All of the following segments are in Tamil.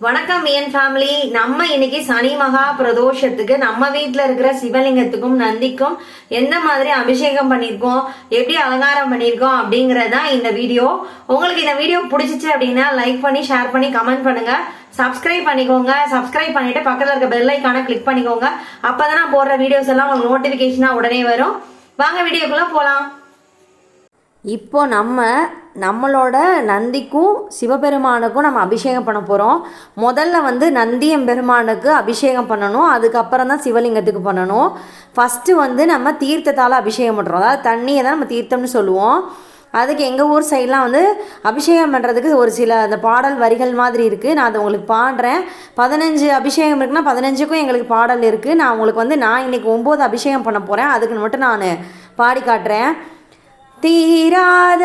வணக்கம் என் ஃபேமிலி நம்ம இன்னைக்கு சனி மகா பிரதோஷத்துக்கு நம்ம வீட்டில் இருக்கிற சிவலிங்கத்துக்கும் நந்திக்கும் எந்த மாதிரி அபிஷேகம் பண்ணியிருக்கோம் எப்படி அலங்காரம் பண்ணியிருக்கோம் அப்படிங்கறதுதான் இந்த வீடியோ. உங்களுக்கு இந்த வீடியோ பிடிச்சிச்சு அப்படின்னா லைக் பண்ணி ஷேர் பண்ணி கமெண்ட் பண்ணுங்க. சப்ஸ்கிரைப் பண்ணிக்கோங்க. சப்ஸ்கிரைப் பண்ணிட்டு பக்கத்தில் இருக்க பெல் ஐக்கான கிளிக் பண்ணிக்கோங்க. அப்பதான் நான் போடுற வீடியோஸ் எல்லாம் உங்களுக்கு நோட்டிபிகேஷனா உடனே வரும். வாங்க வீடியோக்குள்ள போலாம். இப்போ நம்ம நம்மளோட நந்திக்கும் சிவபெருமானுக்கும் நம்ம அபிஷேகம் பண்ண போகிறோம் முதல்ல வந்து நந்தியம் பெருமானுக்கு அபிஷேகம் பண்ணணும். அதுக்கப்புறம் தான் சிவலிங்கத்துக்கு பண்ணணும். ஃபஸ்ட்டு வந்து நம்ம தீர்த்தத்தால் அபிஷேகம் பண்ணுறோம் அதாவது தண்ணியை தான் நம்ம தீர்த்தம்னு சொல்லுவோம். அதுக்கு எங்கள் ஊர் சைட்லாம் வந்து அபிஷேகம் பண்ணுறதுக்கு ஒரு சில அந்த பாடல் வரிகள் மாதிரி இருக்குது நான் அதை உங்களுக்கு பாடுறேன். பதினஞ்சு அபிஷேகம் இருக்குன்னா பதினஞ்சுக்கும் எங்களுக்கு பாடல் இருக்குது நான் உங்களுக்கு வந்து நான் இன்னைக்கு ஒம்பது அபிஷேகம் பண்ண போகிறேன் அதுக்கு மட்டும் நான் பாடி காட்டுறேன். தீராத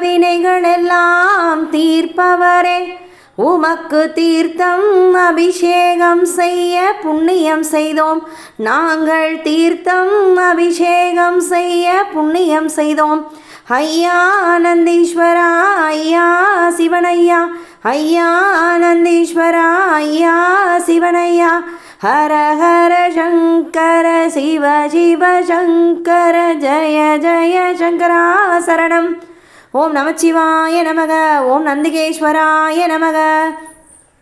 வினைகளெல்லாம் தீர்ப்பவரே. உமக்கு தீர்த்தம் அபிஷேகம் செய்ய புண்ணியம் செய்தோம். நாங்கள் தீர்த்தம் அபிஷேகம் செய்ய புண்ணியம் செய்தோம். ஐயா நந்தீஸ்வரா ஐயா சிவனையா. ஐயா நந்தீஸ்வரா ஐயா சிவனையா. ஹர ஹர சங்கர சிவ சிவ சங்கர ஜய ஜய சங்கரா சரணம் ஓம் நமச்சிவாய நமக ஓம் நந்திகேஸ்வராய நமக.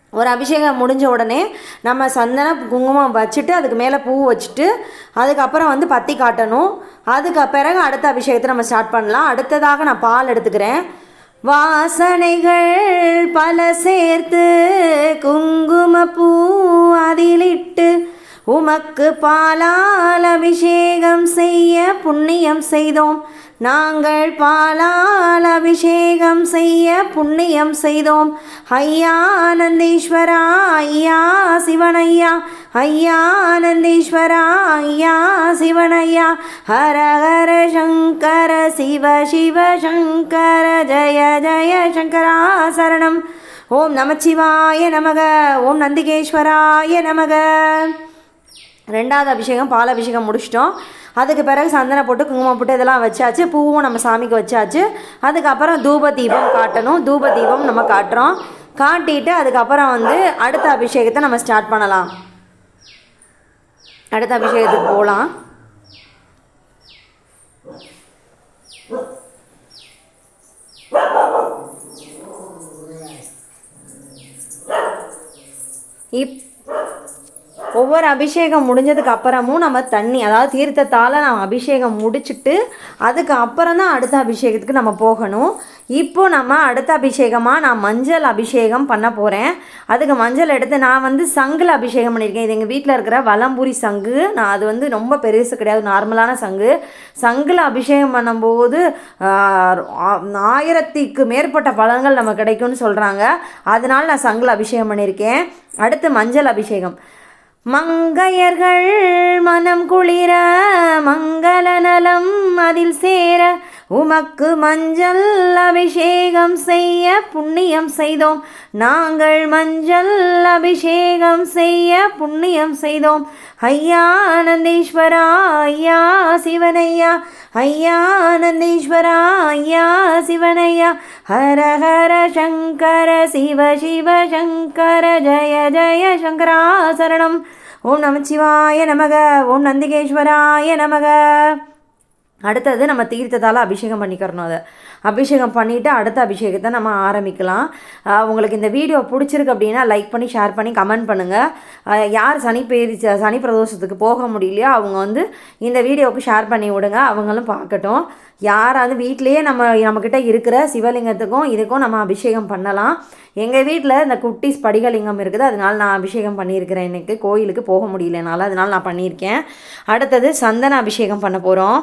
ஒரு அபிஷேகம் முடிஞ்ச உடனே நம்ம சந்தன குங்குமம் வச்சுட்டு அதுக்கு மேலே பூ வச்சுட்டு அதுக்கப்புறம் வந்து பத்தி காட்டணும். அதுக்கு பிறகு அடுத்த அபிஷேகத்தை நம்ம ஸ்டார்ட் பண்ணலாம். அடுத்ததாக நான் பால் எடுத்துக்கிறேன். வாசனைகள் பல சேர்த்து குங்குமப்பூ அதிலிட்டு உமக்கு பாலால் அபிஷேகம் செய்ய புண்ணியம் செய்தோம். நாங்கள் பாலால் அபிஷேகம் செய்ய புண்ணியம் செய்தோம். ஐயா நந்தீஸ்வரா ஐயா சிவனையா ஐயா நந்தீஸ்வரா ஐயா சிவனையா. ஹர ஹர சங்கர சிவ சிவ சங்கர ஜய ஜய சங்கரா சரணம் ஓம் நமச்சிவாய நமக ஓம் நந்திகேஸ்வராய நமக. ரெண்டாவது அபிஷேகம் பால் அபிஷேகம் முடிச்சிட்டோம். அதுக்கு பிறகு சந்தன போட்டு குங்குமம் போட்டு இதெல்லாம் வச்சாச்சு. பூவும் நம்ம சாமிக்கு வச்சாச்சு. அதுக்கப்புறம் தூப தீபம் காட்டணும். தூப தீபம் நம்ம காட்டுறோம். காட்டிட்டு அதுக்கப்புறம் வந்து அடுத்த அபிஷேகத்தை நம்ம ஸ்டார்ட் பண்ணலாம். அடுத்த அபிஷேகத்துக்கு போகலாம். இப் ஒவ்வொரு அபிஷேகம் முடிஞ்சதுக்கு அப்புறமும் நம்ம தண்ணி அதாவது தீர்த்தத்தால் நம்ம அபிஷேகம் முடிச்சுட்டு அதுக்கு அப்புறம் தான் அடுத்த அபிஷேகத்துக்கு நம்ம போகணும். இப்போது நம்ம அடுத்த அபிஷேகமாக நான் மஞ்சள் அபிஷேகம் பண்ண போகிறேன் அதுக்கு மஞ்சள் எடுத்து நான் வந்து சங்கில் அபிஷேகம் பண்ணியிருக்கேன். இது எங்கள் வீட்டில் இருக்கிற வலம்புரி சங்கு. நான் அது வந்து ரொம்ப பெருசு கிடையாது நார்மலான சங்கு. சங்கில் அபிஷேகம் பண்ணும்போது ஆயிரத்திக்கு ஆ- மேற்பட்ட பலன்கள் நம்ம கிடைக்கும்னு சொல்கிறாங்க அதனால் நான் சங்கில் அபிஷேகம் பண்ணியிருக்கேன். அடுத்து மஞ்சள் அபிஷேகம். மங்கையர்கள் மனம் குளிர மங்கள நலம் அதில் சேர உமக்கு மஞ்சள் அபிஷேகம் செய்ய புண்ணியம் செய்தோம். நாங்கள் மஞ்சள் அபிஷேகம் செய்ய புண்ணியம் செய்தோம். ஐயா ஆனந்தேஸ்வரா ஐயா சிவனையா ஐயா ஆனந்தேஸ்வரா ஐயா சிவனையா. ஹர ஹர சங்கர சிவ சிவ சங்கர ஜய ஜய சங்கரா சரணம். ஓம் நமச்சிவாய நமக ஓம் நந்திகேஸ்வராய நமக. அடுத்தது நம்ம தீர்த்தத்தால் அபிஷேகம் பண்ணிக்கிறணும் அதை. அபிஷேகம் பண்ணிவிட்டு அடுத்த அபிஷேகத்தை நம்ம ஆரம்பிக்கலாம். உங்களுக்கு இந்த வீடியோ பிடிச்சிருக்கு அப்படின்னா லைக் பண்ணி ஷேர் பண்ணி கமெண்ட் பண்ணுங்கள் யார் சனி பேரி சனி பிரதோஷத்துக்கு போக முடியலையோ அவங்க வந்து இந்த வீடியோவுக்கு ஷேர் பண்ணி விடுங்க. அவங்களும் பார்க்கட்டும். யாராவது வீட்டிலேயே நம்ம நம்மக்கிட்ட இருக்கிற சிவலிங்கத்துக்கும் இதுக்கும் நம்ம அபிஷேகம் பண்ணலாம். எங்கள் வீட்டில் இந்த குட்டிஸ் படிகலிங்கம் இருக்குது. அதனால நான் அபிஷேகம் பண்ணியிருக்கிறேன். எனக்கு கோயிலுக்கு போக முடியலனால அதனால நான் பண்ணியிருக்கேன். அடுத்தது சந்தன அபிஷேகம் பண்ண போகிறோம்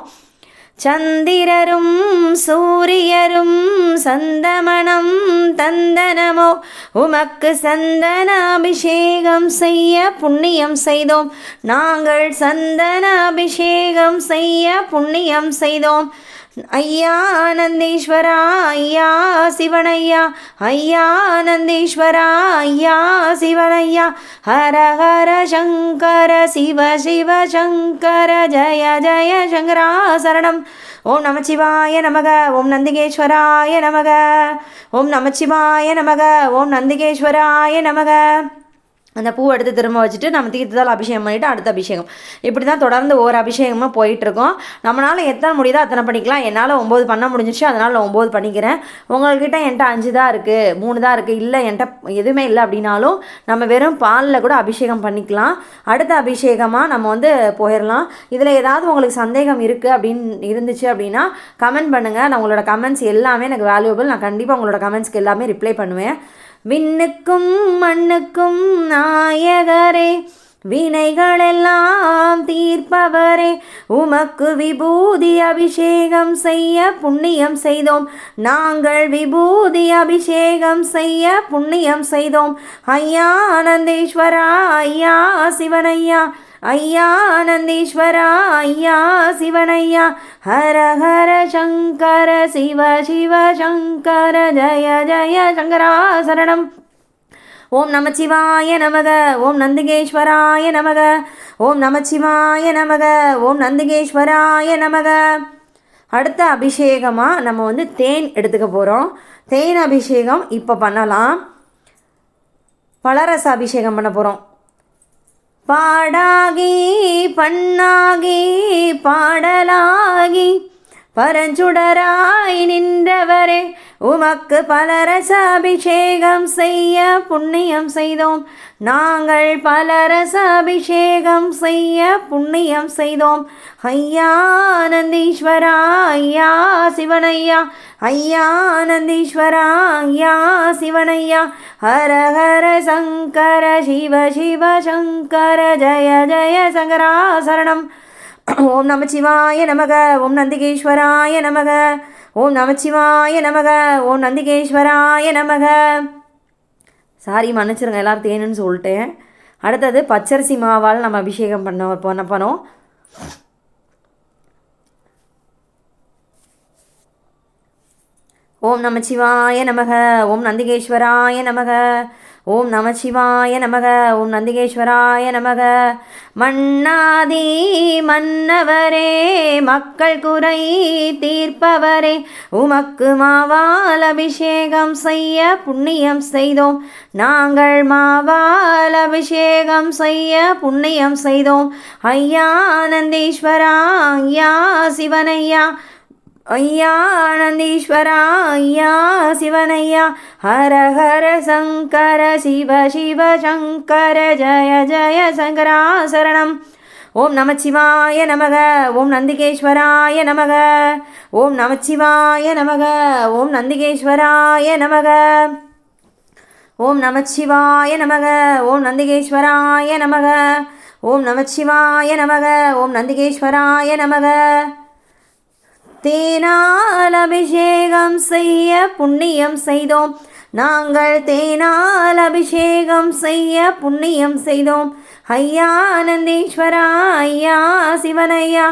சந்திரரும் சூரியரும் சந்தமணம் தந்தனமோ? உமக்கு சந்தன அபிஷேகம் செய்ய புண்ணியம் செய்தோம். நாங்கள் சந்தன அபிஷேகம் செய்ய புண்ணியம் செய்தோம். ஐயா நந்தீஸ்வரா ஐயா சிவனையா ஐயா நந்தீஸ்வரா ஐயா சிவனையா. ஹர ஹர சங்கர சிவ சிவ சங்கர ஜய ஜய சங்கரா சரணம் ஓம் நமச்சிவாய நமக ஓம் நந்திகேஸ்வராய நமக. ஓம் நமச்சிவாய நமக ஓம் நந்திகேஸ்வராய நமக. அந்த பூ எடுத்து திரும்ப வச்சுட்டு நம்ம தீர்த்ததால் அபிஷேகம் பண்ணிவிட்டு அடுத்த அபிஷேகம். இப்படி தான் தொடர்ந்து ஒவ்வொரு அபிஷேகமாக போயிட்டுருக்கோம். நம்மளால் எத்தனை முடியுதோ அத்தனை பண்ணிக்கலாம். என்னால் ஒம்பது பண்ண முடிஞ்சிச்சு அதனால் ஒம்பது பண்ணிக்கிறேன். உங்கள்கிட்ட என்கிட்ட அஞ்சு தான் இருக்குது மூணு தான் இருக்குது இல்லை என்கிட்ட எதுவுமே இல்லை அப்படின்னாலும் நம்ம வெறும் பாலில் கூட அபிஷேகம் பண்ணிக்கலாம். அடுத்த அபிஷேகமாக நம்ம வந்து போயிடலாம் இதில் ஏதாவது உங்களுக்கு சந்தேகம் இருக்குது அப்படின்னு இருந்துச்சு அப்படின்னா கமெண்ட் பண்ணுங்கள் நான் உங்களோட கமெண்ட்ஸ் எல்லாமே எனக்கு வேல்யூபிள் நான் கண்டிப்பாக உங்களோட கமெண்ட்ஸ்க்கு எல்லாமே ரிப்ளை பண்ணுவேன். விண்ணுக்கும் மண்ணுக்கும் நாயகரே வினைகளெல்லாம் தீர்ப்பவரே. உமக்கு விபூதி அபிஷேகம் செய்ய புண்ணியம் செய்தோம். நாங்கள் விபூதி அபிஷேகம் செய்ய புண்ணியம் செய்தோம். ஐயா ஆனந்தேஸ்வரா ஐயா சிவனையா ஐயா நந்தீஸ்வரா ஐயா சிவனையா ஹர ஹர சங்கர சிவ சிவ சங்கர ஜய ஜய சங்கரா சரணம். ஓம் நமச்சிவாய நமக ஓம் நந்திகேஸ்வராய நமக ஓம் நமச்சிவாய நமக ஓம் நந்திகேஸ்வராய நமக. அடுத்த அபிஷேகமாக நம்ம வந்து தேன் எடுத்துக்க போகிறோம் தேன் அபிஷேகம் இப்போ பண்ணலாம். பலரச அபிஷேகம் பண்ண போகிறோம் பாடாகி பண்ணாகி பாடலாகி பரஞ்சுடராய் நின்றவரே உமக்கு பலரச அபிஷேகம் செய்ய புண்ணியம் செய்தோம். நாங்கள் பலரச அபிஷேகம் செய்ய புண்ணியம் செய்தோம். ஐயா நந்தீஸ்வரா ஐயா சிவனையா ஐயா நந்தீஸ்வரா ஐயா சிவனையா. ஹர ஹர சங்கர சிவ சிவ சங்கர ஜய ஜய சங்கரா சரணம். ஓம் நமச்சிவாய நமக ஓம் நந்திகேஸ்வராய நமக ஓம் நமச்சிவாய நமக ஓம் நந்திகேஸ்வராய நமக. சாரி மன்னிச்சிருங்க எல்லாரும் தேனுன்னு சொல்லிட்டேன். அடுத்தது பச்சரிசி மாவால் நம்ம அபிஷேகம் பண்ண பண்ண போனோம் ஓம் நமச்சிவாய நமக ஓம் நந்திகேஸ்வராய நமக ஓம் நமசிவாய நமக ஓம் நந்திகேஸ்வராய நமக. மன்னாதி மன்னவரே மக்கள் குறை தீர்ப்பவரே உமக்கு மாவால் அபிஷேகம் செய்ய புண்ணியம் செய்தோம். நாங்கள் மாவால் அபிஷேகம் செய்ய புண்ணியம் செய்தோம். ஐயா நந்தீஸ்வரா ஐயா சிவனையா ஐயா ஆனந்தீஸ்வரா ஐயா சிவனையா ஹர ஹர சங்கர சிவ சிவ சங்கர ஜய ஜய சங்கரா சரணம் ஓம் நமச்சிவாய நமக ஓம் நந்திகேஸ்வராய நமக ஓம் நமச்சிவாய நமக ஓம் நந்திகேஸ்வராய நமக. ஓம் நமச்சிவாய நமக ஓம் நந்திகேஸ்வராய நமக ஓம் நமச்சிவாய நமக ஓம் நந்திகேஸ்வராய நமக. தேனால் அபிஷேகம் செய்ய புண்ணியம் செய்தோம். நாங்கள் தேனால் அபிஷேகம் செய்ய புண்ணியம் செய்தோம். ஐயா ஆனந்தீஸ்வரா ஐயா சிவனையா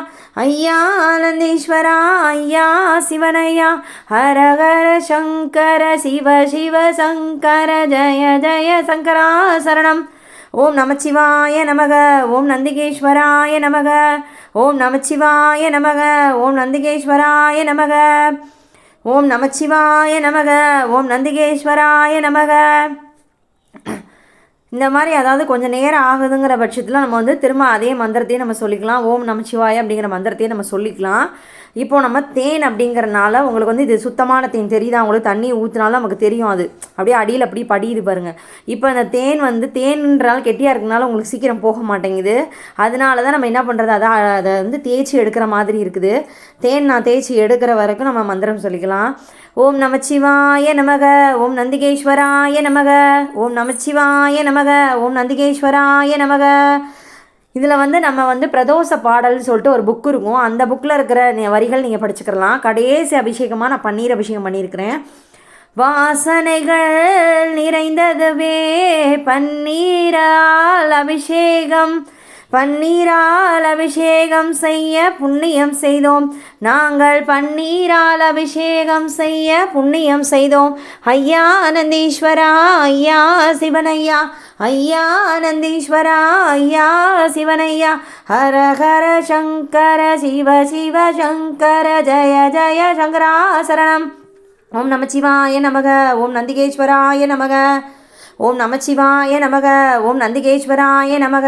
ஐயா ஆனந்தீஸ்வரா ஐயா சிவனையா. ஹரஹர சங்கர சிவ சிவ சங்கர ஜய ஜய சங்கரா சரணம். ஓம் நமச்சிவாய நமக ஓம் நந்திகேஸ்வராய நமக ஓம் நமச்சிவாய நமக ஓம் நந்திகேஸ்வராய நமக ஓம் நமச்சிவாய நமக ஓம் நந்திகேஸ்வராய நமக. இந்த மாதிரி அதாவது கொஞ்சம் நேரம் ஆகுதுங்கிற பட்சத்தில் நம்ம வந்து திரும்ப அதே மந்திரத்தையும் நம்ம சொல்லிக்கலாம். ஓம் நமச்சிவாய அப்படிங்கிற மந்திரத்தையும் நம்ம சொல்லிக்கலாம். இப்போ நம்ம தேன் அப்படிங்கிறனால உங்களுக்கு வந்து இது சுத்தமான தேன். தெரியுதா? உங்களுக்கு தண்ணி ஊற்றினாலும் நமக்கு தெரியும் அது. அப்படியே அடியில் அப்படியே படியுது பாருங்கள் இப்போ அந்த தேன் வந்து தேன்ன்றால் கெட்டியாக இருக்கனால உங்களுக்கு சீக்கிரம் போக மாட்டேங்குது. அதனால தான் நம்ம என்ன பண்ணுறது அதை அதை வந்து தேய்ச்சி எடுக்கிற மாதிரி இருக்குது. தேன் நான் தேய்ச்சி எடுக்கிற வரைக்கும் நம்ம மந்திரம் சொல்லிக்கலாம். ஓம் நமச்சிவாய நமக. ஓம் நந்திகேஸ்வராய நமக. ஓம் நமச்சிவாய நமக. ஓம் நந்திகேஸ்வராய நமக. இதில் வந்து நம்ம வந்து பிரதோஷ பாடல்னு சொல்லிட்டு ஒரு புக் இருக்கும். அந்த புக்கில் இருக்கிற வரிகள் நீங்கள் படிச்சுக்கலாம் கடைசி அபிஷேகமாக நான் பன்னீர் அபிஷேகம் பண்ணியிருக்கிறேன். வாசனைகள் நிறைந்ததுவே பன்னீரால் அபிஷேகம். பன்னீரால் அபிஷேகம் செய்ய புண்ணியம் செய்தோம். நாங்கள் பன்னீரால் அபிஷேகம் செய்ய புண்ணியம் செய்தோம். ஐயா ஆனந்தீஸ்வரா ஐயா சிவனையா ஐயா ஆனந்தீஸ்வரா ஐயா சிவனையா. ஹர ஹர சங்கர சிவ சிவ சங்கர ஜய ஜய சங்கரா சரணம் ஓம் நமச்சிவாய நமக ஓம் நந்திகேஸ்வராய நமக. ஓம் நமச்சிவாய நமக ஓம் நந்திகேஸ்வராய நமக.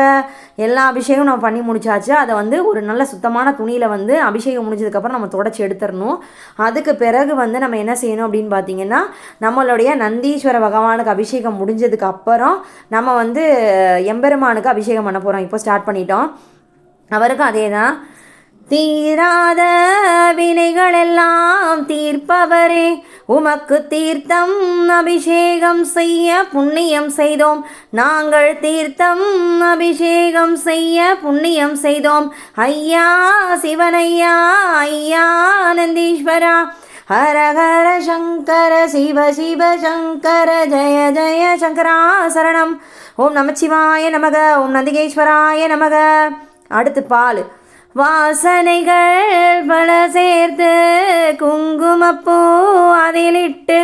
எல்லா அபிஷேகம் நம்ம பண்ணி முடிச்சாச்சு. அதை வந்து ஒரு நல்ல சுத்தமான துணியில் வந்து அபிஷேகம் முடிஞ்சதுக்கப்புறம் நம்ம தொடச்சி எடுத்துடணும் அதுக்கு பிறகு வந்து நம்ம என்ன செய்யணும் அப்படின்னு பார்த்தீங்கன்னா நம்மளுடைய நந்தீஸ்வர பகவானுக்கு அபிஷேகம் முடிஞ்சதுக்கு அப்புறம் நம்ம வந்து எம்பெருமானுக்கு அபிஷேகம் பண்ண போகிறோம் இப்போ ஸ்டார்ட் பண்ணிட்டோம். அவருக்கும் அதே தான் தீராத வினைகளெல்லாம் தீர்ப்பவரே உமக்கு தீர்த்தம் அபிஷேகம் செய்ய புண்ணியம் செய்தோம். நாங்கள் தீர்த்தம் அபிஷேகம் செய்ய புண்ணியம் செய்தோம். ஐயா சிவனையா ஐயா நந்தீஸ்வரா ஹர ஹர சங்கர சிவ சிவ சங்கர ஜய ஜய சங்கரா சரணம் ஓம் நமச்சிவாய நமக ஓம் நந்திகேஸ்வராய நமக. அடுத்து பால். வாசனைகள் பல சேர்த்து குங்குமப்பூ அதிலிட்டு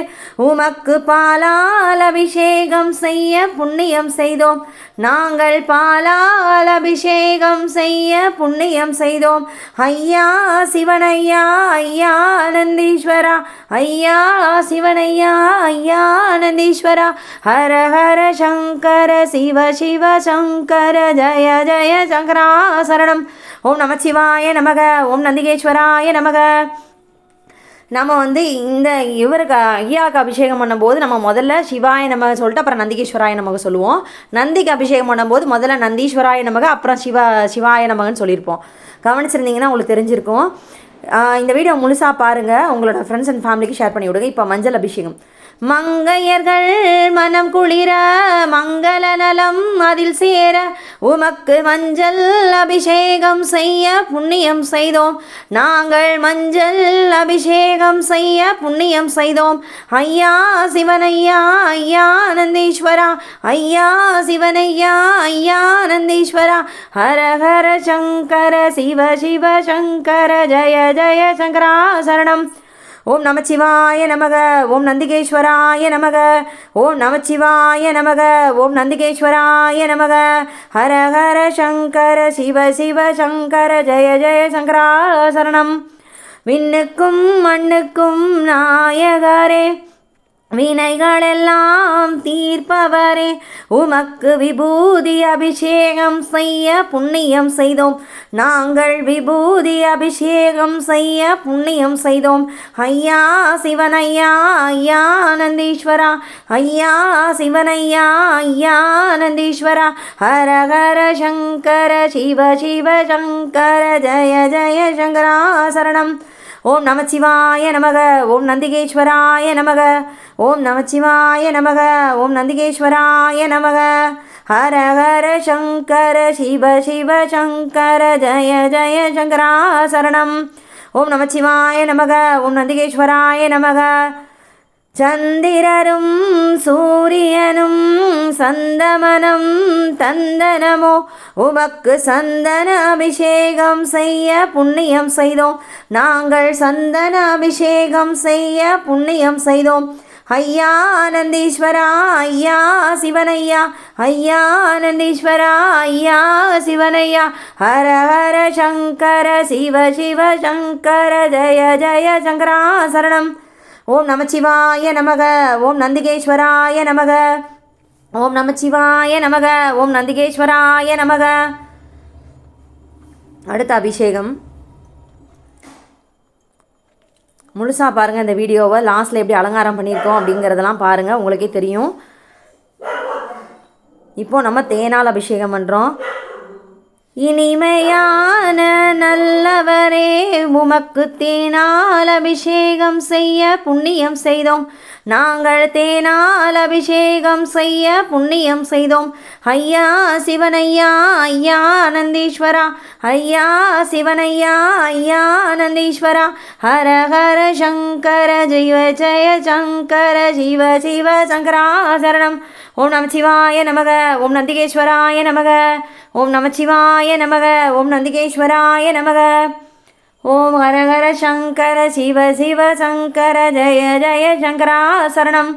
உமக்கு பாலால் அபிஷேகம் செய்ய புண்ணியம் செய்தோம். நாங்கள் பாலால் அபிஷேகம் செய்ய புண்ணியம் செய்தோம். ஐயா சிவனையா ஐயா நந்தீஸ்வரா ஐயா சிவனையா ஐயா நந்தீஸ்வரா. ஹர ஹர சங்கர சிவ சிவ சங்கர ஜய ஜய சங்கரா சரணம். ஓம் நமச்சிவாய நமக ஓம் நந்திகேஸ்வராய நமக. நம்ம வந்து இந்த இவருக்கு ஐயாவுக்கு அபிஷேகம் பண்ணும்போது நம்ம முதல்ல சிவாய நமக சொல்லிட்டு அப்புறம் நந்திகேஸ்வராய நமக சொல்லுவோம். நந்திக்கு அபிஷேகம் பண்ணும்போது முதல்ல நந்தீஸ்வராய நமக அப்புறம் சிவா சிவாய நமகன்னு சொல்லியிருப்போம். கவனிச்சிருந்தீங்கன்னா உங்களுக்கு தெரிஞ்சிருக்கும். இந்த வீடியோ முழுசாக பாருங்கள் உங்களோட ஃப்ரெண்ட்ஸ் அண்ட் ஃபேமிலிக்கு ஷேர் பண்ணி விடுங்க இப்போ மஞ்சள் அபிஷேகம். மங்கையர்கள் மனம் குளிர மங்கள நலம் அதில் சேர உமக்கு மஞ்சள் அபிஷேகம் செய்ய புண்ணியம் செய்தோம். நாங்கள் மஞ்சள் அபிஷேகம் செய்ய புண்ணியம் செய்தோம். ஐயா சிவனையா ஐயா நந்தீஸ்வரா ஐயா சிவனையா ஐயா நந்தீஸ்வரா. ஹர ஹர சங்கர சிவ சிவ சங்கர ஜய ஜய சங்கரா சரணம். ஓம் நமச்சிவாய நமக ஓம் நந்திகேஸ்வராய நமக ஓம் நமச்சிவாய நமக ஓம் நந்திகேஸ்வராய நமக. ஹர ஹர சங்கர சிவ சிவ சங்கர ஜய ஜய சங்கரா சரணம் விண்ணுக்கும் மண்ணுக்கும் நாயகரே. வினைகளெல்லாம் தீர்ப்பவரே. உமக்கு விபூதி அபிஷேகம் செய்ய புண்ணியம் செய்தோம். நாங்கள் விபூதி அபிஷேகம் செய்ய புண்ணியம் செய்தோம். ஐயா சிவனையா ஐயா நந்தீஸ்வரா. ஐயா சிவனையா ஐயா நந்தீஸ்வரா. ஹர ஹர சங்கர சிவ சிவ சங்கர ஜய ஜய சங்கரா சரணம். ஓம் நமச்சிவாய நமக ஓம் நந்திகேஸ்வராய நமக ஓம் நமச்சிவாய நமக ஓம் நந்திகேஸ்வராய நமக. ஹர ஹர சங்கர சிவ சிவ சங்கர ஜய ஜய சங்கரா சரணம் ஓம் நமச்சிவாய நமக ஓம் நந்திகேஸ்வராய நமக. சந்திரரும் சூரியனும் சந்தமனம் தந்தனமோ? உமக்கு சந்தன அபிஷேகம் செய்ய புண்ணியம் செய்தோம். நாங்கள் சந்தன அபிஷேகம் செய்ய புண்ணியம் செய்தோம். ஐயா ஆனந்தீஸ்வரா ஐயா சிவனையா? ஐயா ஆனந்தீஸ்வரா ஐயா சிவனையா? ஹர ஹர சங்கர சிவ சிவ சங்கர ஜய ஜய சங்கரா சரணம். ஓம் நமச்சிவாய நமக ஓம் நந்திகேஸ்வராய நமக ஓம் நமச்சிவாய நமக ஓம் நந்திகேஸ்வராய நமக. அடுத்த அபிஷேகம். முழுசாக பாருங்கள் இந்த வீடியோவை. லாஸ்ட்டில் எப்படி அலங்காரம் பண்ணியிருக்கோம் அப்படிங்கிறதெல்லாம் பாருங்கள் உங்களுக்கே தெரியும். இப்போது நம்ம தேனால் அபிஷேகம் பண்ணுறோம் இனிமையான நல்லவரே உமக்கு தேனால் அபிஷேகம் செய்ய புண்ணியம் செய்தோம். நாங்கள் தேனால் அபிஷேகம் செய்ய புண்ணியம் செய்தோம். ஐயா சிவனையா ஐயா நந்தீஸ்வரா ஐயா சிவனையா ஐயா நந்தீஸ்வரா. ஹர ஹர சங்கர ஜீவ ஜய சங்கர ஜீவ சிவ சங்கரா சரணம் ஓம் நமச்சிவாய நமக ஓம் நந்திகேஸ்வராய நமக ஓம் நமச்சிவாய நமக ஓம் நந்திகேஸ்வராய நமக. ஓம் ஹர ஹர சங்கர சிவ சிவ சங்கர ஜெய ஜெய சங்கரா சரணம்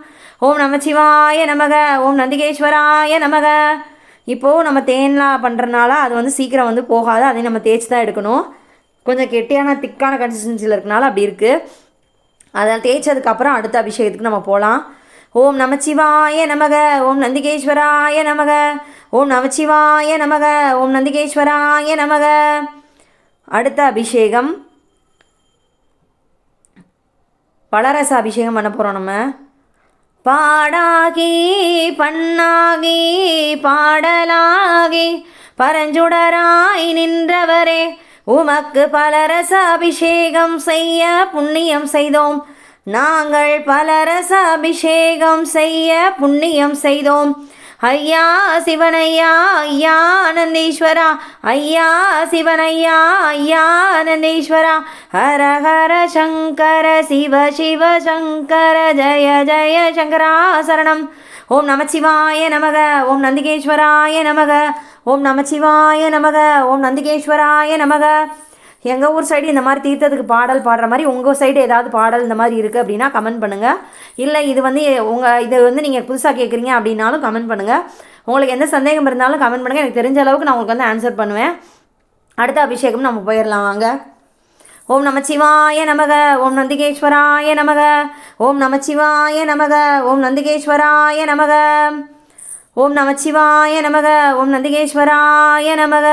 ஓம் நமச்சிவாய நமக ஓம் நந்திகேஸ்வராய நமக. இப்போது நம்ம தேன்லாம் பண்ணுறனால அது வந்து சீக்கிரம் வந்து போகாது அதையும் நம்ம தேய்ச்சி தான் எடுக்கணும். கொஞ்சம் கெட்டியான திக்கான கன்சிஸ்டன்சியில் இருக்கனால அப்படி இருக்குது அதை தேய்ச்சதுக்கப்புறம் அடுத்த அபிஷேகத்துக்கு நம்ம போகலாம் ஓம் நமச்சிவாய நமக ஓம் நந்திகேஸ்வராய நமக ஓம் நமச்சிவாய நமக ஓம் நந்திகேஸ்வராய நமக. அடுத்த அபிஷேகம். பலரச அபிஷேகம் பண்ண போகிறோம் நம்ம. பாடாகி பண்ணாகி பாடலாகி பரஞ்சுடராய் நின்றவரே உமக்கு பலரச அபிஷேகம் செய்ய புண்ணியம் செய்தோம். நாங்கள் பலரச அபிஷேகம் செய்ய புண்ணியம் செய்தோம். ஐயா சிவனையா ஐயா ஆனந்தீஸ்வரா ஐயா சிவனையா ஐயா ஆனந்தீஸ்வரா. ஹர ஹர சங்கர சிவ சிவ சங்கர ஜய ஜய சங்கரா சரணம் ஓம் நமச்சிவாய நமக ஓம் நந்திகேஸ்வராய நமக ஓம் நமச்சிவாய நமக ஓம் நந்திகேஸ்வராய நமக. எங்கள் ஊர் சைடு இந்த மாதிரி தீர்த்தத்துக்கு பாடல் பாடுற மாதிரி உங்கள் சைடு ஏதாவது பாடல் இந்த மாதிரி இருக்குது அப்படின்னா கமெண்ட் பண்ணுங்கள் இல்லை இது வந்து உங்கள் இது வந்து நீங்கள் புதுசாக கேட்குறீங்க அப்படின்னாலும் கமெண்ட் பண்ணுங்கள் உங்களுக்கு எந்த சந்தேகம் இருந்தாலும் கமெண்ட் பண்ணுங்கள் எனக்கு தெரிஞ்ச அளவுக்கு நான் உங்களுக்கு வந்து ஆன்சர் பண்ணுவேன். அடுத்த அபிஷேகம் நம்ம போயிடலாம் வாங்க. ஓம் நமச்சிவாய நமக. ஓம் நந்திகேஸ்வராய நமக. ஓம் நமச்சிவாய நமக. ஓம் நந்திகேஸ்வராய நமக. ஓம் நமச்சிவாய நமக. ஓம் நந்திகேஸ்வராய நமக.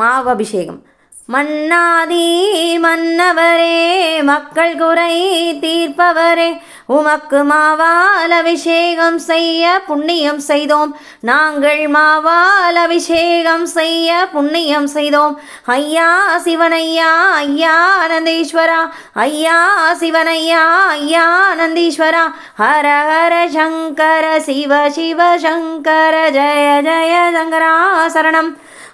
மாவபிஷேகம். மன்னாதி மன்னவரே மக்கள் குறை தீர்ப்பவரே உமக்கு மாவால் அபிஷேகம் செய்ய புண்ணியம் செய்தோம். நாங்கள் மாவால் அபிஷேகம் செய்ய புண்ணியம் செய்தோம். ஐயா சிவனையா ஐயா நந்தீஸ்வரா ஐயா சிவனையா ஐயா நந்தீஸ்வரா ஹர ஹர சங்கர சிவ சிவ சங்கர ஜய ஜய சங்கரா சரணம்.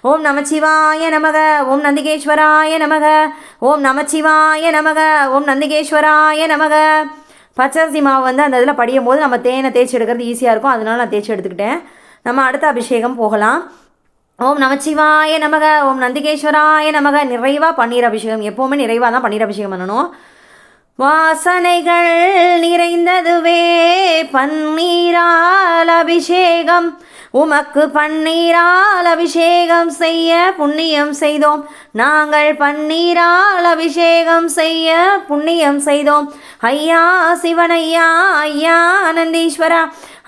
ஓம் நமச்சிவாய நமக ஓம் நந்திகேஸ்வராய நமக ஓம் நமச்சிவாய நமக ஓம் நந்திகேஸ்வராய நமக. பச்சரிசி மாவு வந்து அந்த இதில் படியும் போது நம்ம தேனை தேய்ச்சி எடுக்கிறது ஈஸியாக இருக்கும். அதனால நான் தேய்ச்சி எடுத்துக்கிட்டேன். நம்ம அடுத்த அபிஷேகம் போகலாம். ஓம் நமச்சிவாய நமக ஓம் நந்திகேஸ்வராய நமக. நிறைவாக பன்னீர் அபிஷேகம். எப்போவுமே நிறைவாக தான் பன்னீர் அபிஷேகம் பண்ணணும். வாசனைகள் நிறைந்ததுவே பன்னீரால் அபிஷேகம். உமக்கு பன்னீரால் அபிஷேகம் செய்ய புண்ணியம் செய்தோம். நாங்கள் பன்னீரால் அபிஷேகம் செய்ய புண்ணியம் செய்தோம். ஐயா சிவனையா ஐயா ஆனந்தீஸ்வரா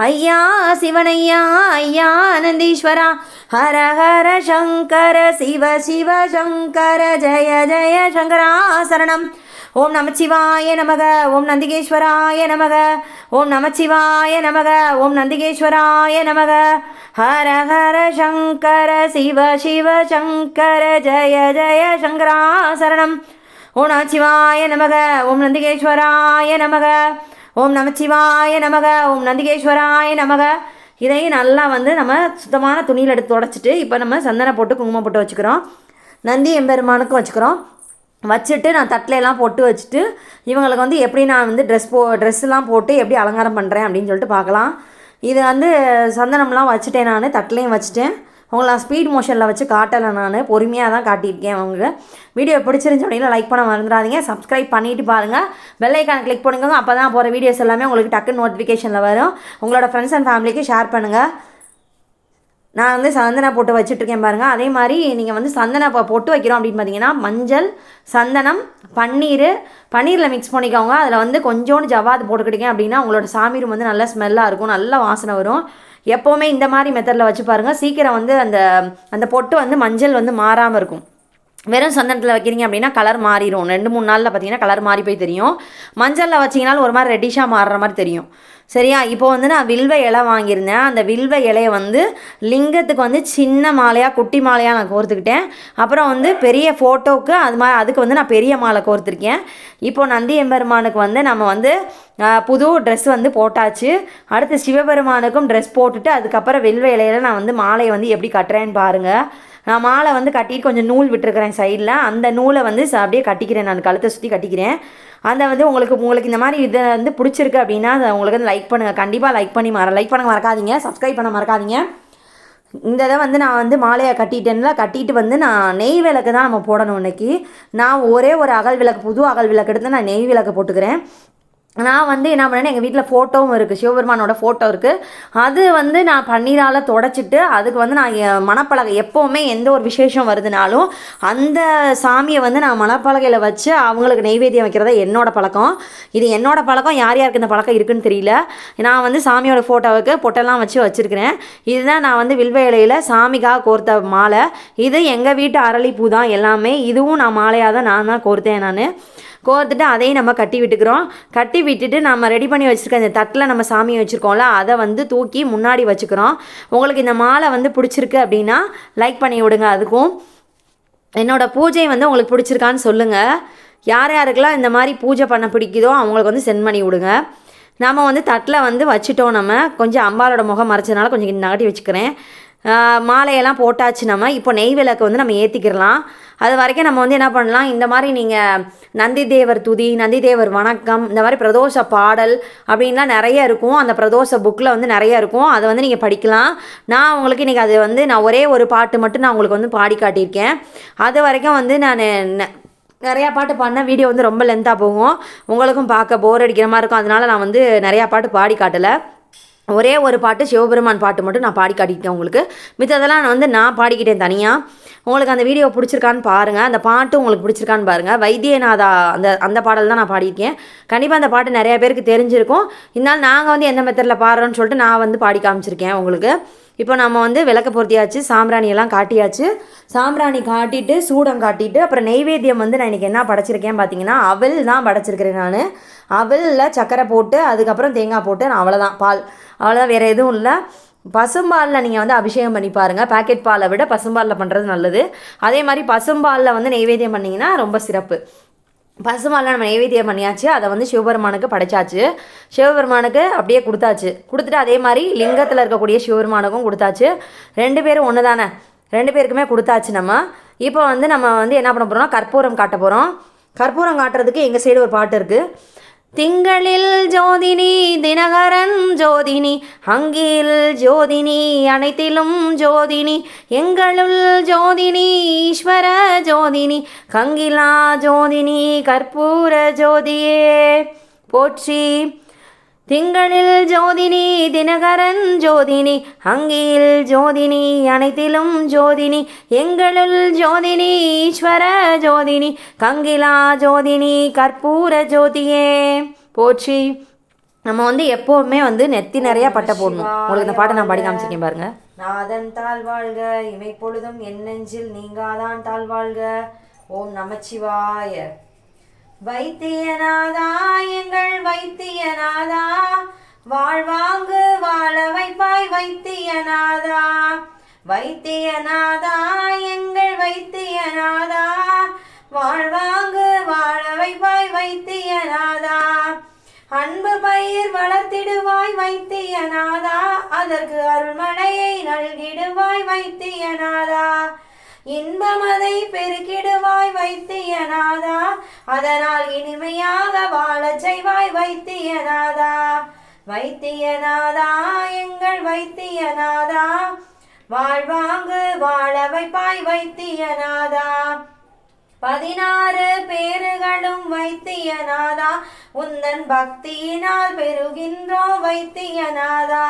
ஐயா சிவனையா ஐயா ஆனந்தீஸ்வரா ஹர ஹர சங்கர சிவ சிவ சங்கர ஜய ஜய சங்கரா சரணம். ஓம் நமச்சிவாய நமக ஓம் நந்திகேஸ்வராய நமக ஓம் நமச்சிவாய நமக ஓம் நந்திகேஸ்வராய நமக. ஹர ஹர சங்கர சிவ சிவ சங்கர ஜய ஜய சங்கரா சரணம் ஓம் நமச்சிவாய நமக ஓம் நந்திகேஸ்வராய நமக ஓம் நமச்சிவாய நமக ஓம் நந்திகேஸ்வராய நமக. இதையும் நல்லா வந்து நம்ம சுத்தமான துணியில் எடுத்து தொடச்சிட்டு இப்போ நம்ம சந்தனம் போட்டு குங்குமம் போட்டு வச்சுக்கிறோம். நந்தி எம்பெருமானுக்கும் வச்சுக்கிறோம். வச்சுட்டு நான் தட்டிலெல்லாம் போட்டு பொட்டு வச்சுட்டு இவங்களுக்கு வந்து எப்படி நான் வந்து ட்ரெஸ் போ ட்ரெஸ்லாம் போட்டு எப்படி அலங்காரம் பண்ணுறேன் அப்படின்னு சொல்லிட்டு பார்க்கலாம். இது வந்து சந்தனம்லாம் வச்சுட்டேன் நான் தட்டிலையும் வச்சுட்டேன். உங்களை நான் ஸ்பீட் மோஷனில் வச்சு காட்டலை நான் பொறுமையாக தான் காட்டியிருக்கேன் அவங்க வீடியோ பிடிச்சிருந்துச்சு அப்படின்னா லைக் பண்ண மறந்துடாதீங்க சப்ஸ்கிரைப் பண்ணிட்டு பாருங்கள் பெல்லைக்கான கிளிக் பண்ணுங்க அப்போ தான் போகிற வீடியோஸ் எல்லாமே உங்களுக்கு டக்கு நோட்டிஃபிகேஷனில் வரும். உங்களோட ஃப்ரெண்ட்ஸ் அண்ட் ஃபேமிலிக்கு ஷேர் பண்ணுங்கள் நான் வந்து சந்தன போட்டு வச்சுட்ருக்கேன் பாருங்கள் அதே மாதிரி நீங்கள் வந்து சந்தன இப்போ பொட்டு வைக்கிறோம் அப்படின்னு பார்த்தீங்கன்னா மஞ்சள் சந்தனம் பன்னீர் பன்னீரில் மிக்ஸ் பண்ணிக்கோங்க. அதில் வந்து கொஞ்சோண்டு ஜவாது போட்டுக்கிட்டீங்க அப்படின்னா உங்களோட சாமி ரூம் வந்து நல்ல ஸ்மெல்லாக இருக்கும் நல்ல வாசனை வரும். எப்போவுமே இந்த மாதிரி மெத்தடில் வச்சு பாருங்கள் சீக்கிரம் வந்து அந்த அந்த பொட்டு வந்து மஞ்சள் வந்து மாறாமல் இருக்கும். வெறும் சந்தனத்தில் வைக்கிறீங்க அப்படின்னா கலர் மாறிடும் ரெண்டு மூணு நாளில் பார்த்தீங்கன்னா கலர் மாறி போய் தெரியும். மஞ்சளில் வச்சிங்கனாலும் ஒரு மாதிரி ரெட்டிஷாக மாறுற மாதிரி தெரியும். சரியா? இப்போ வந்து நான் வில்வ இலை வாங்கியிருந்தேன். அந்த வில்வ இலையை வந்து லிங்கத்துக்கு வந்து சின்ன மாலையாக குட்டி மாலையாக நான் கோர்த்துக்கிட்டேன். அப்புறம் வந்து பெரிய ஃபோட்டோவுக்கு அது மாதிரி அதுக்கு வந்து நான் பெரிய மாலை கோர்த்துருக்கேன். இப்போ நந்தி எம்பெருமானுக்கு வந்து நம்ம வந்து புது ட்ரெஸ் வந்து போட்டாச்சு. அடுத்து சிவபெருமானுக்கும் ட்ரெஸ் போட்டுட்டு அதுக்கப்புறம் வில்வ இலையில நான் வந்து மாலையை வந்து எப்படி கட்டுறேன்னு பாருங்கள் நான் மாலை வந்து கட்டிட்டு கொஞ்சம் நூல் விட்டுருக்கிறேன் சைடில் அந்த நூலை வந்து அப்படியே கட்டிக்கிறேன் நான் கழுத்தை சுற்றி கட்டிக்கிறேன். அதை வந்து உங்களுக்கு உங்களுக்கு இந்த மாதிரி இதை வந்து பிடிச்சிருக்கு அப்படின்னா அதை உங்களுக்கு வந்து லைக் பண்ணுங்கள் கண்டிப்பாக லைக் பண்ணி மற லைக் பண்ண மறக்காதீங்க. சப்ஸ்கிரைப் பண்ண மறக்காதீங்க. இந்த இதை வந்து நான் வந்து மாலையை கட்டிட்டேன்ல கட்டிட்டு வந்து நான் நெய் விளக்கு தான் நம்ம போடணும் இன்றைக்கி நான் ஒரே ஒரு அகல் விளக்கு புது அகல் விளக்கு எடுத்து நான் நெய் விளக்கு போட்டுக்கிறேன். நான் வந்து என்ன பண்ணேன்னா எங்கள் வீட்டில் ஃபோட்டோவும் இருக்குது சிவபெருமானோட ஃபோட்டோ இருக்குது அது வந்து நான் பன்னீரால் தொடச்சிட்டு அதுக்கு வந்து நான் என் மணப்பலகை எப்போவுமே எந்த ஒரு விசேஷம் வருதுனாலும் அந்த சாமியை வந்து நான் மணப்பலகையில் வச்சு அவங்களுக்கு நெய்வேத்தியம் வைக்கிறதா என்னோடய பழக்கம். இது என்னோடய பழக்கம் யார் யாருக்கு இந்த பழக்கம் இருக்குன்னு தெரியல. நான் வந்து சாமியோட ஃபோட்டோவுக்கு பொட்டெல்லாம் வச்சு வச்சுருக்கிறேன். இதுதான் நான் வந்து வில்வ இலையில் சாமிக்காக கோர்த்த மாலை. இது எங்கள் வீட்டு அரளிப்பூ தான் எல்லாமே. இதுவும் நான் மாலையாக தான் நான் தான் கோர்த்தேன் நான். கோர்த்துட்டு அதையும் நம்ம கட்டி விட்டுக்கிறோம். கட்டி விட்டுட்டு நம்ம ரெடி பண்ணி வச்சுருக்க இந்த தட்டில் நம்ம சாமியை வச்சுருக்கோம்ல அதை வந்து தூக்கி முன்னாடி வச்சுக்கிறோம். உங்களுக்கு இந்த மாலை வந்து பிடிச்சிருக்கு அப்படின்னா லைக் பண்ணி விடுங்க அதுக்கும். என்னோடய பூஜை வந்து உங்களுக்கு பிடிச்சிருக்கான்னு சொல்லுங்கள் யார் யாருக்கெல்லாம் இந்த மாதிரி பூஜை பண்ண பிடிக்குதோ அவங்களுக்கு வந்து சென்ட் பண்ணி விடுங்க. நாம் வந்து தட்டில் வந்து வச்சுட்டோம் நம்ம. கொஞ்சம் அம்பாலோட முகம் மறைச்சதுனால கொஞ்சம் நகட்டி வச்சுக்கிறேன். மாலையெல்லாம் போட்டாச்சு நம்ம. இப்போ நெய் விளக்கு வந்து நம்ம ஏற்றிக்கிடலாம் அது வரைக்கும் நம்ம வந்து என்ன பண்ணலாம்? இந்த மாதிரி நீங்கள் நந்தி தேவர் துதி நந்தி தேவர் வணக்கம் இந்த மாதிரி பிரதோஷ பாடல் அப்படின்லாம் நிறைய இருக்கும். அந்த பிரதோஷ புக்கில் வந்து நிறைய இருக்கும். அதை வந்து நீங்கள் படிக்கலாம். நான் உங்களுக்கு இன்றைக்கி அது வந்து நான் ஒரே ஒரு பாட்டு மட்டும் நான் உங்களுக்கு வந்து பாடி காட்டியிருக்கேன். அது வரைக்கும் வந்து நான் நிறையா பாட்டு பாடினா வீடியோ வந்து ரொம்ப லென்த்தாக போகும். உங்களுக்கும் பார்க்க போர் அடிக்கிற மாதிரி இருக்கும். அதனால் நான் வந்து நிறையா பாட்டு பாடி காட்டலை. ஒரே ஒரு பாட்டு சிவபெருமான் பாட்டு மட்டும் நான் பாடி காட்டிக்கிட்டேன் உங்களுக்கு. மித்ததெல்லாம் நான் வந்து நான் பாடிக்கிட்டேன் தனியாக உங்களுக்கு அந்த வீடியோ பிடிச்சிருக்கான்னு பாருங்கள் அந்த பாட்டு உங்களுக்கு பிடிச்சிருக்கான்னு பாருங்கள் வைத்தியநாதா அந்த அந்த பாடல் தான் நான் பாடியிருக்கேன். கண்டிப்பாக அந்த பாட்டு நிறைய பேருக்கு தெரிஞ்சிருக்கும். இருந்தாலும் நாங்கள் வந்து எந்த மெத்தடில் பாடுறோன்னு சொல்லிட்டு நான் வந்து பாடி காமிச்சிருக்கேன் உங்களுக்கு. இப்போ நம்ம வந்து விளக்க பொருத்தியாச்சு சாம்பிராணியெல்லாம் காட்டியாச்சு. சாம்பிராணி காட்டிட்டு சூடம் காட்டிட்டு அப்புறம் நெய்வேத்தியம் வந்து நான் இன்றைக்கி என்ன படைச்சிருக்கேன் பார்த்தீங்கன்னா அவல் தான் படைச்சிருக்கிறேன் நான். அவலில் சக்கரை போட்டு அதுக்கப்புறம் தேங்காய் போட்டு நான் அவ்வளோதான் பால். அவ்வளோதான் வேறு எதுவும் இல்லை. பசும்பாலில் நீங்கள் வந்து அபிஷேகம் பண்ணி பாருங்கள் பாக்கெட் பாலை விட பசும்பாலில் பண்ணுறது நல்லது. அதே மாதிரி பசும்பாலில் வந்து நெய்வேத்தியம் பண்ணிங்கன்னா ரொம்ப சிறப்பு. பசுமாலில் நம்ம நைவேத்தியம் பண்ணியாச்சு. அதை வந்து சிவபெருமானுக்கு படைச்சாச்சு. சிவபெருமானுக்கு அப்படியே கொடுத்தாச்சு. கொடுத்துட்டு அதே மாதிரி லிங்கத்தில் இருக்கக்கூடிய சிவபெருமானுக்கும் கொடுத்தாச்சு. ரெண்டு பேரும் ஒன்று தானே ரெண்டு பேருக்குமே கொடுத்தாச்சு நம்ம. இப்போ வந்து நம்ம வந்து என்ன பண்ண போகிறோம்னா கற்பூரம் காட்ட போகிறோம் கற்பூரம் காட்டுறதுக்கு எங்கள் சைடு ஒரு பாட்டு இருக்குது திங்களில் ஜோதினி தினகரன் ஜோதினி அங்கில் ஜோதினி அனைத்திலும் ஜோதினி எங்களுள் ஜோதினி ஈஸ்வர ஜோதினி கங்கிலா ஜோதினி கற்பூர ஜோதியே. போற்றி திங்களில் ஜோதினி தினகரன் ஜோதினி அங்கில் ஜோதினி அனைத்திலும் ஜோதினி எங்களுள் ஜோதினி ஈஸ்வர ஜோதினி கங்கிலா ஜோதினி கற்பூர ஜோதியே. போற்றி. நம்ம வந்து எப்போவுமே வந்து நெத்தி நிறைய பட்டை போடணும். உங்களுக்கு இந்த பாட்டை நான் பாடி காமிச்சிருக்கேன் பாருங்க. நாதன் தாழ் வாழ்க இமை பொழுதும் என் நெஞ்சில் நீங்காதான் தாழ் வாழ்க. ஓம் நமச்சிவாய வைத்தியநாதா எங்கள் வைத்தியநாதா. வாழ்வாங்கு வாழ வைப்பாய் வைத்தியநாதா. வைத்தியநாதா எங்கள் வைத்தியநாதா. வாழ்வாங்கு வாழ வைப்பாய் வைத்தியநாதா. அன்பு பயிர் வளர்த்திடுவாய் வைத்தியநாதா. அதற்கு அருள்மழையை நல்கிடுவாய் வைத்தியநாதா. இன்பமதை பெருக்கிடுவாய் வைத்தியநாதா அதனால் இனிமையாக வாழச் செய்வாய் வைத்தியநாதா வைத்தியநாதா எங்கள் வைத்தியநாதா வாழ்வாங்கு வாழ வைப்பாய் வைத்தியநாதா பதினாறு பேறுகளும் வைத்தியநாதா உந்தன் பக்தியினால் பெறுகின்றோம் வைத்தியநாதா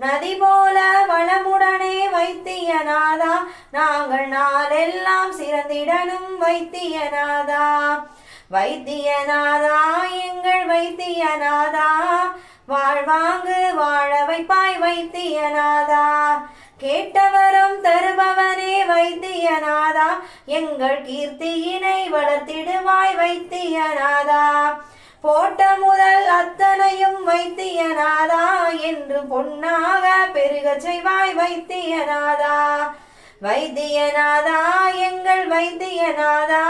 நதி போல வளமுடனே வைத்தியநாதா நாங்கள் நாளெல்லாம் சிறந்திடனும் வைத்தியநாதா வைத்தியநாதா எங்கள் வைத்தியநாதா வாழ்வாங்கு வாழ வைப்பாய் வைத்தியநாதா கேட்டவரும் தருபவனே வைத்தியநாதா எங்கள் கீர்த்தியினை வளர்த்திடுவாய் வைத்தியநாதா போட்ட முதல் அத்தனையும் வைத்தியநாதா என்று பொன்னாக பெருக செய்வாய் வைத்தியநாதா வைத்தியநாதா எங்கள் வைத்தியநாதா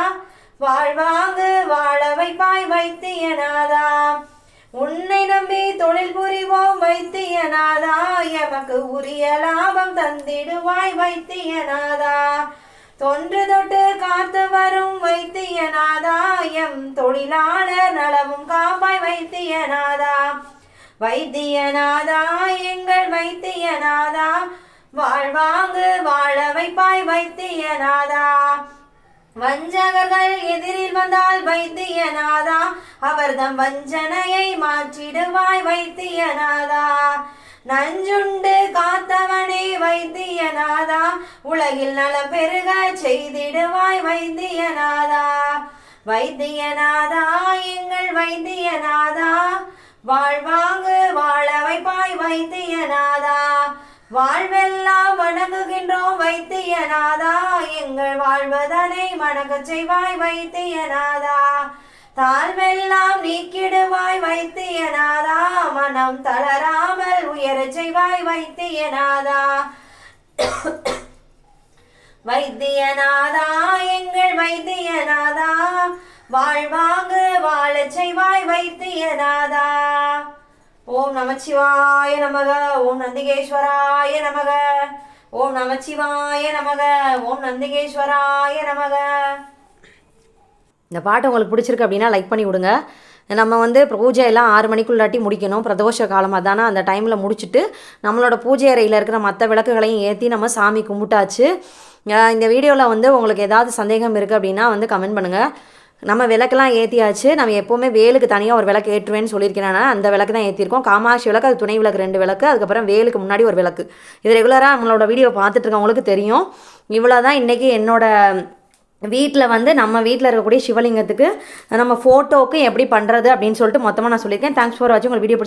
வாழ்வாங்கு வாழ வைப்பாய் வைத்தியநாதா உன்னை நம்பி தொழில் புரிவோம் வைத்தியநாதா எமக்கு உரிய லாபம் தந்திடுவாய் வைத்தியநாதா தொன்று தொட்டு காத்து வரும் வைத்தியநாதாயம் தொழிலாளர் நலவும் காப்பாய் வைத்தியநாதா வைத்தியநாதா எங்கள் வைத்தியநாதா வாழ்வாங்கு வாழ வைப்பாய் வைத்தியநாதா வஞ்சகர்கள் எதிரில் வந்தால் வைத்தியநாதா அவர்தம் வஞ்சனையை மாற்றிடுவாய் வைத்தியநாதா நஞ்சுண்டு காத்தவனே வைத்தியநாதா உலகில் நலம் பெருக செய்திடுவாய் வைத்தியநாதா வைத்தியநாதா எங்கள் வைத்தியநாதா வாழ்வாங்கு வாழ வைப்பாய் வைத்தியநாதா வாழ்வெல்லாம் வணங்குகின்றோம் வைத்தியநாதா எங்கள் வாழ்வதனை மணக்கச் செய்வாய் வைத்தியநாதா தாழ்வெல்லாம் நீக்கிடுவாய் வைத்தியநாதா மனம் தளராமல் உயரச் செய்வாய் வைத்தியநாதா வைத்தியநாதா எங்கள் வைத்தியநாதா வாழ்வாங்கு வாழச் செய்வாய் வைத்தியநாதா ஓம் நமச்சிவாய நமக ஓம் நந்திகேஸ்வராய நமக. ஓம் நமச்சிவாய நமக ஓம் நந்திகேஸ்வராய நமக. இந்த பாட்டு உங்களுக்கு பிடிச்சிருக்கு அப்படின்னா லைக் பண்ணி விடுங்க. நம்ம வந்து பூஜை எல்லாம் ஆறு மணிக்குள்ளாட்டி முடிக்கணும். பிரதோஷ காலமாக தானே அந்த டைமில் முடிச்சுட்டு நம்மளோட பூஜை அறையில் இருக்கிற மற்ற விளக்குகளையும் ஏற்றி நம்ம சாமி கும்பிட்டாச்சு. இந்த வீடியோவில் வந்து உங்களுக்கு ஏதாவது சந்தேகம் இருக்குது அப்படின்னா வந்து கமெண்ட் பண்ணுங்கள் நம்ம விளக்கெல்லாம் ஏற்றியாச்சு நம்ம எப்போவுமே வேலுக்கு தனியாக ஒரு விளக்கு ஏற்றுவேன்னு சொல்லியிருக்கிறேன்னா அந்த விளக்கு தான் ஏற்றிருக்கோம் காமாட்சி விளக்கு அது துணை விளக்கு ரெண்டு விளக்கு. அதுக்கப்புறம் வேலுக்கு முன்னாடி ஒரு விளக்கு. இது ரெகுலராக நம்மளோட வீடியோ பார்த்துட்டு இருக்கவங்களுக்கு தெரியும். இவ்வளோ தான் இன்றைக்கி என்னோட வீட்டில் வந்து நம்ம வீட்டில் இருக்கக்கூடிய சிவலிங்கத்துக்கு நம்ம ஃபோட்டோவுக்கு எப்படி பண்ணுறது அப்படின்னு சொல்லிட்டு மொத்தமாக நான் சொல்லியிருக்கேன். தேங்க்ஸ் ஃபார் வாட்சிங் உங்களுக்கு வீடியோ பிடிச்ச